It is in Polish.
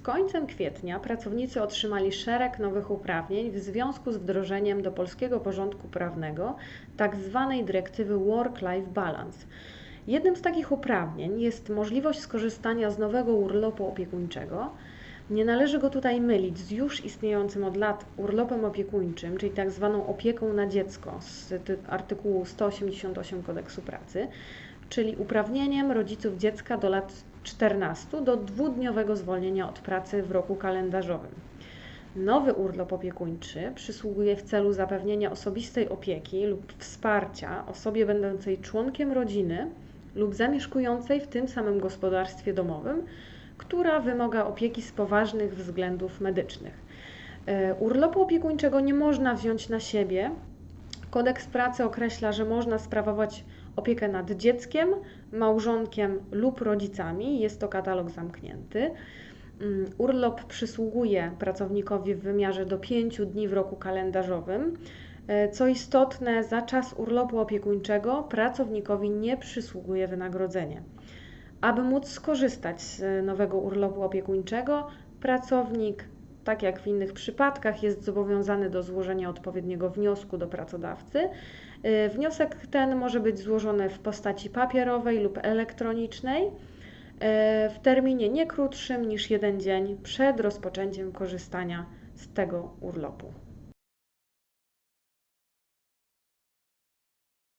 Z końcem kwietnia pracownicy otrzymali szereg nowych uprawnień w związku z wdrożeniem do polskiego porządku prawnego tzw. Tak dyrektywy Work-Life Balance. Jednym z takich uprawnień jest możliwość skorzystania z nowego urlopu opiekuńczego. Nie należy go tutaj mylić z już istniejącym od lat urlopem opiekuńczym, czyli tak zwaną opieką na dziecko z artykułu 188 kodeksu pracy, czyli uprawnieniem rodziców dziecka do lat 14 do dwudniowego zwolnienia od pracy w roku kalendarzowym. Nowy urlop opiekuńczy przysługuje w celu zapewnienia osobistej opieki lub wsparcia osobie będącej członkiem rodziny lub zamieszkującej w tym samym gospodarstwie domowym, która wymaga opieki z poważnych względów medycznych. E, urlopu opiekuńczego nie można wziąć na siebie. Kodeks pracy określa, że można sprawować opiekę nad dzieckiem, małżonkiem lub rodzicami. Jest to katalog zamknięty. Mm, urlop przysługuje pracownikowi w wymiarze do 5 dni w roku kalendarzowym. E, co istotne, za czas urlopu opiekuńczego pracownikowi nie przysługuje wynagrodzenie. Aby móc skorzystać z nowego urlopu opiekuńczego, pracownik, tak jak w innych przypadkach, jest zobowiązany do złożenia odpowiedniego wniosku do pracodawcy. E, wniosek ten może być złożony w postaci papierowej lub elektronicznej e, w terminie nie krótszym niż jeden dzień przed rozpoczęciem korzystania z tego urlopu.